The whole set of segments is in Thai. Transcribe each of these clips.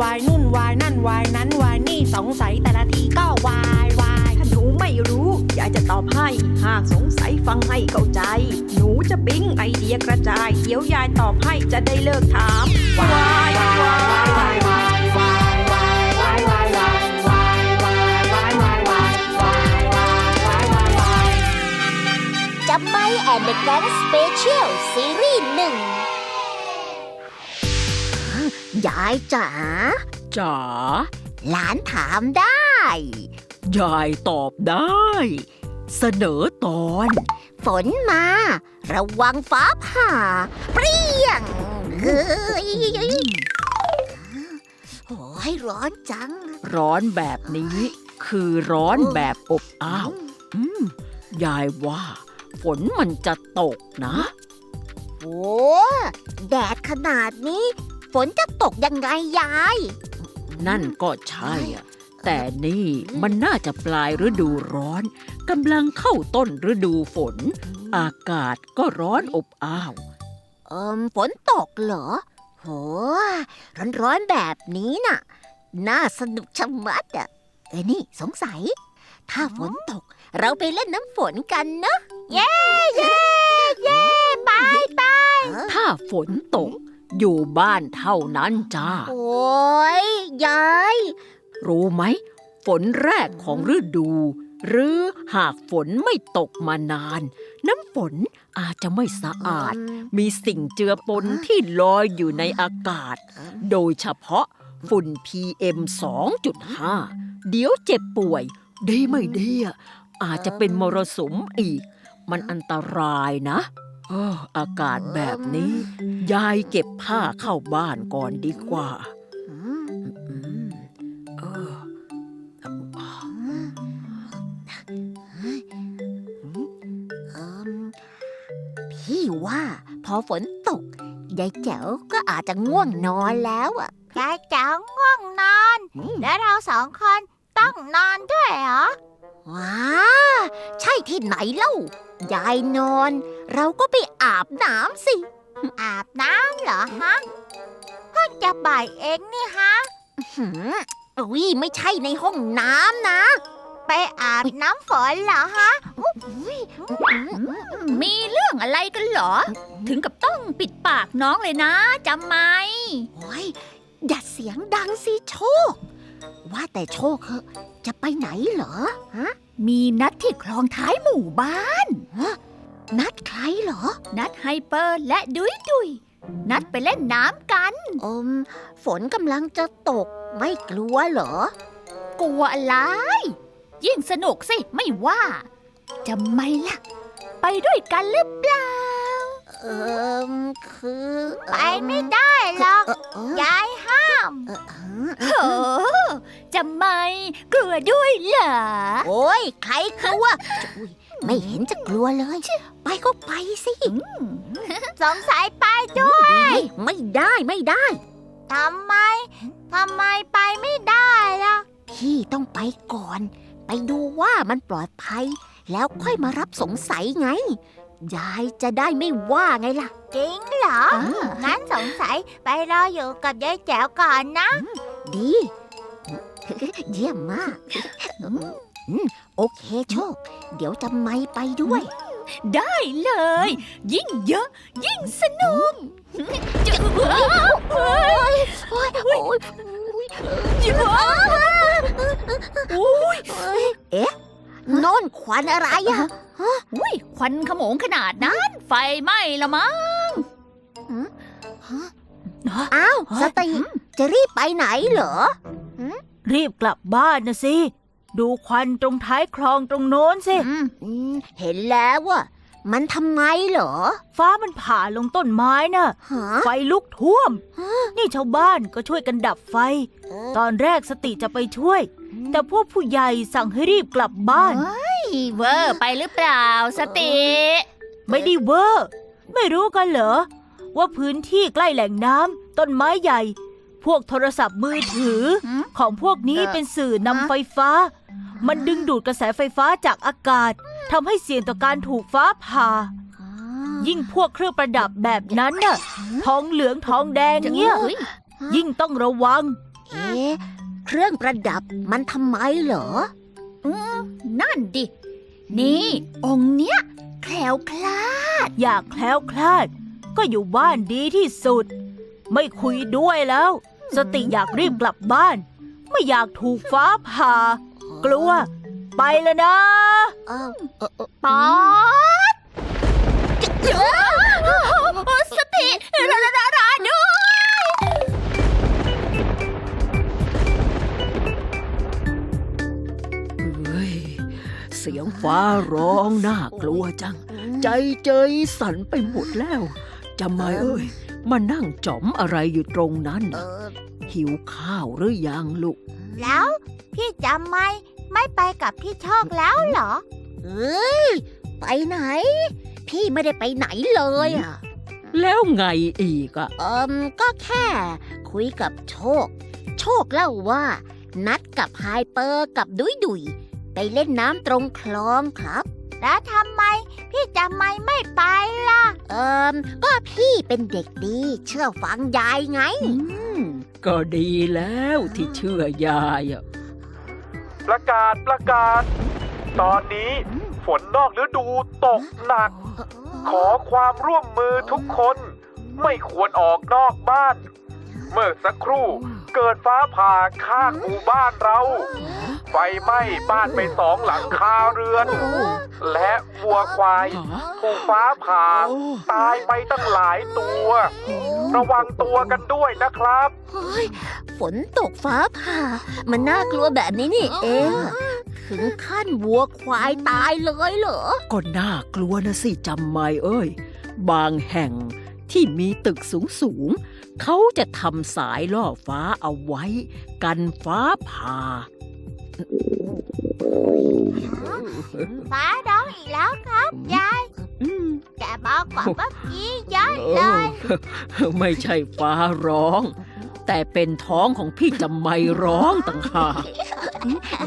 วายนุ่นวายนั่นวายนั้นวายนี่สงสัยแต่ละทีก็วายวายถ้าหนูไม่รู้ยายจะตอบให้หากสงสัยฟังให้เข้าใจ หนูจะปิ๊งไอเดียกระจาย เดี๋ยวยายตอบให้จะได้เลิกถามวายวายจับไมแอนเดอะแก๊งสเปเชียลซีรีส์หนึ่งยาย จ๋าจ๋าหลานถามได้ ยายตอบได้ เสนอตอน ฝนมา ระวังฟ้าผ่า เปรี้ยงเฮ้ยโอ้ยร้อนจัง ร้อนแบบนี้ คือร้อนแบบอบอ้าวอืมยายว่า ฝนมันจะตกนะ โอ้แดดขนาดนี้ฝ นจะตกยังไงยาย นั่นก็ใช่อะแต่นี่มันน่าจะปลายฤดูร้อนกำลังเข้าต้นฤดูฝน อากาศก็ร้อนอบอ้าว เอิมฝนตกเหรอ โห ร้อนๆแบบนี้น่ะ น่าสนุกชะมัดอะเอ้ยนี่สงสัย ถ้าฝนตกเราไปเล่นน้ำฝนกันเนอะเย้เย้เย้ไปไปถ้าฝนตก อยู่บ้านเท่านั้นจ้า โอ้ยยาย รู้ไหม ฝนแรกของฤดู หรือหากฝนไม่ตกมานาน น้ำฝนอาจจะไม่สะอาด มีสิ่งเจือปนที่ลอยอยู่ในอากาศ โดยเฉพาะฝุ่น PM 2.5 เดี๋ยวเจ็บป่วยดีไม่ดีอะอาจจะเป็นมรสุมอีก มันอันตรายนะเอออากาศแบบนี้ ยายเก็บผ้าเข้าบ้านก่อนดีกว่าอืมอืมเออเอิมพี่ว่าพอฝนตก ยายแจ๋วก็อาจจะง่วงนอนแล้วอะยายจ๋าง่วงนอน แล้วเราสองคนต้องนอนด้วยเหรอ ว้า ใช่ที่ไหนเล่า ยายนอน เราก็ไปอาบน้ำสิ อาบน้ำเหรอฮะเพิ่งจะบ่ายเองนี่ฮะหืมอุ้ยไม่ใช่ในห้องน้ำนะ ไปอาบน้ำฝนเหรอฮะมีเรื่องอะไรกันเหรอ ถึงกับต้องปิดปากน้องเลยนะจำไหมโอ้ยอย่าเสียงดังสิโชค ว่าแต่โชคเหอะจะไปไหนเหรอฮะมีนัดที่คลองท้ายหมู่บ้าน นัดใครเหรอ นัดไฮเปอร์และดุยดุย นัดไปเล่นน้ำกัน อม ฝนกำลังจะตกไม่กลัวเหรอ กลัวอะไร ยิ่งสนุกสิ ไม่ว่าจำไหมล่ะ ไปด้วยกันหรือเปล่า เออคือไปไม่ได้หรอกเออเออยายห้าม เออเออโห จำไหมกลัวด้วยเหรอ โอ้ยใครกลัวอุ๊ยไม่เห็นจะกลัวเลย ไปก็ไปสิสงสัยไปด้วยไม่ไม่ได้ไม่ได้ ทำไม ทำไมไปไม่ได้ล่ะ พี่ต้องไปก่อน ไปดูว่ามันปลอดภัย แล้วค่อยมารับสงสัยไง ยายจะได้ไม่ว่าไงล่ะ จริงเหรอ อ่างั้นสงสัยไปรออยู่กับยายแจ๋วก่อนนะ ดี เยี่ยมมากอืมโอเคโชค เดี๋ยวจะไม่ไปด้วย ได้เลย ยิ่งเยอะ ยิ่งสนุกจะเฮ้ยโอ้ยโอ้ยอุ้ยเอ๊ะโน่นควันอะไรอะอุ้ยควันขโมงขนาดนั้น ไฟไหม้ละมั้งอ้าว สติจะรีบไปไหนเหรอ รีบกลับบ้านนะสิ ดูควันตรงท้ายคลองตรงโน้นสิ อืมเห็นแล้วว่ามันทำไมเหรอฟ้ามันผ่าลงต้นไม้น่ะ ฮะ ไฟลุกท่วม นี่ชาวบ้านก็ช่วยกันดับไฟ เออ ตอนแรกสติจะไปช่วย แต่พวกผู้ใหญ่สั่งให้รีบกลับบ้านเวอร์ไปหรือเปล่า สติ ไม่ได้เวอร์ ไม่รู้กันเหรอ ว่าพื้นที่ใกล้แหล่งน้ำต้นไม้ใหญ่ พวกโทรศัพท์มือถือหืมของพวกนี้เป็นสื่อนำไฟฟ้า มันดึงดูดกระแสไฟฟ้าจากอากาศทำให้เสี่ยงต่อการถูกฟ้าผ่า ยิ่งพวกเครื่องประดับแบบนั้นน่ะทองเหลืองทองแดงเนี่ยเฮ้ยยิ่งต้องระวัง เอ๊ะเครื่องประดับมันทำไมเหรอนั่นดิ นี่ องค์เนี้ยแคล้วคลาด อยากแคล้วคลาด ก็อยู่บ้านดีที่สุด ไม่คุยด้วยแล้ว สติอยากรีบกลับบ้าน ไม่อยากถูกฟ้าผ่า กลัว ไปแล้วนะเออเออเออป๊อดสติระระระระด้วยเฮ้ยเสียงฟ้าร้องน่ากลัวจัง ใจเจยสั่นไปหมดแล้วจำไม่เอ้ย มานั่งจ๋อมอะไรอยู่ตรงนั้นเอน่ะอ หิวข้าวหรือยังลูก แล้วพี่จำไม่ไม่ไปกับพี่โชคแล้วเหรอ เอ้ย ไปไหน พี่ไม่ได้ไปไหนเลยอะ แล้วไงอีกอะเอิมก็แค่คุยกับโชค โชคเล่าว่า นัดกับไฮเปอร์กับดุยดุยไปเล่นน้ำตรงคลองครับ แล้วทำไม พี่จำไม่ไม่ไปล่ะ เอิมก็พี่เป็นเด็กดี เชื่อฟังยายไงอืมก็ดีแล้วที่เชื่อยายอะประกาศประกาศ ตอนนี้ฝนนอกฤดูตกหนัก ขอความร่วมมือทุกคน ไม่ควรออกนอกบ้าน เมื่อสักครู่เกิดฟ้าผ่าข้างหมู่บ้านเรา ไฟไหม้บ้านไปสองหลังคาเรือน และวัวควายถูกฟ้าผ่าตายไปตั้งหลายตัว ระวังตัวกันด้วยนะครับเฮ้ยฝนตกฟ้าผ่า มันน่ากลัวแบบนี้นี่เองอะถึงขั้นวัวควายตายเลยเหรอ ก็น่ากลัวนะสิจำไม่เอ้ย บางแห่งที่มีตึกสูงสูงๆเขาจะทำสายล่อฟ้าเอาไว้ กันฟ้าผ่า ฟ้าร้องอีกแล้วครับยายอืมแต่เบากว่าเมื่อกี้เยอะเอเลยอไม่ใช่ฟ้าร้อง แต่เป็นท้องของพี่จำไม่ร้องต่างหาก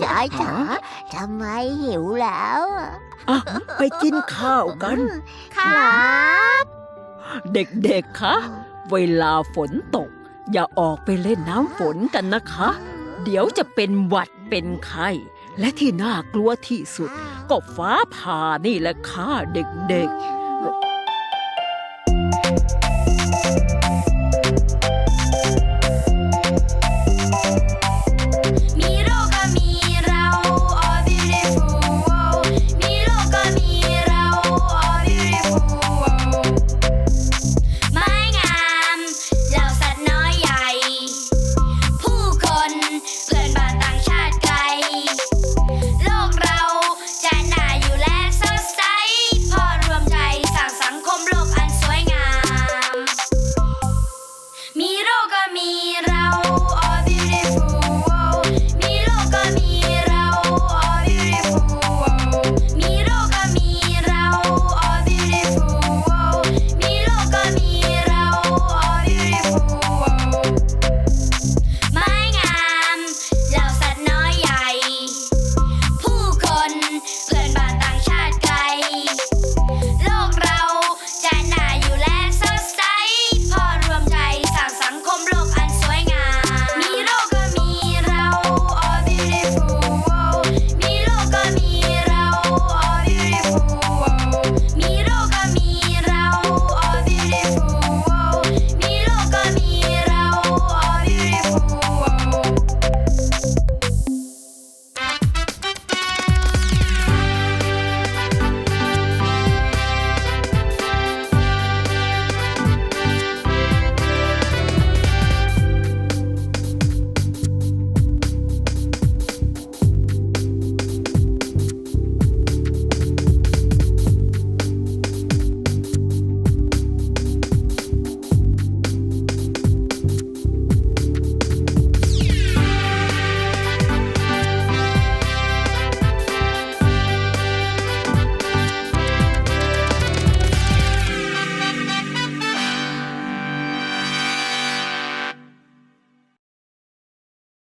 ยายจ๋าทำไมหิวแล้วอะอะไปกินข้าวกัน ครับ เด็กๆคะเวลาฝนตก อย่าออกไปเล่นน้ำฝนกันนะคะ เดี๋ยวจะเป็นหวัด เป็นไข้และที่น่ากลัวที่สุด ก็ฟ้าผ่านี่แหละค่ะเด็กๆ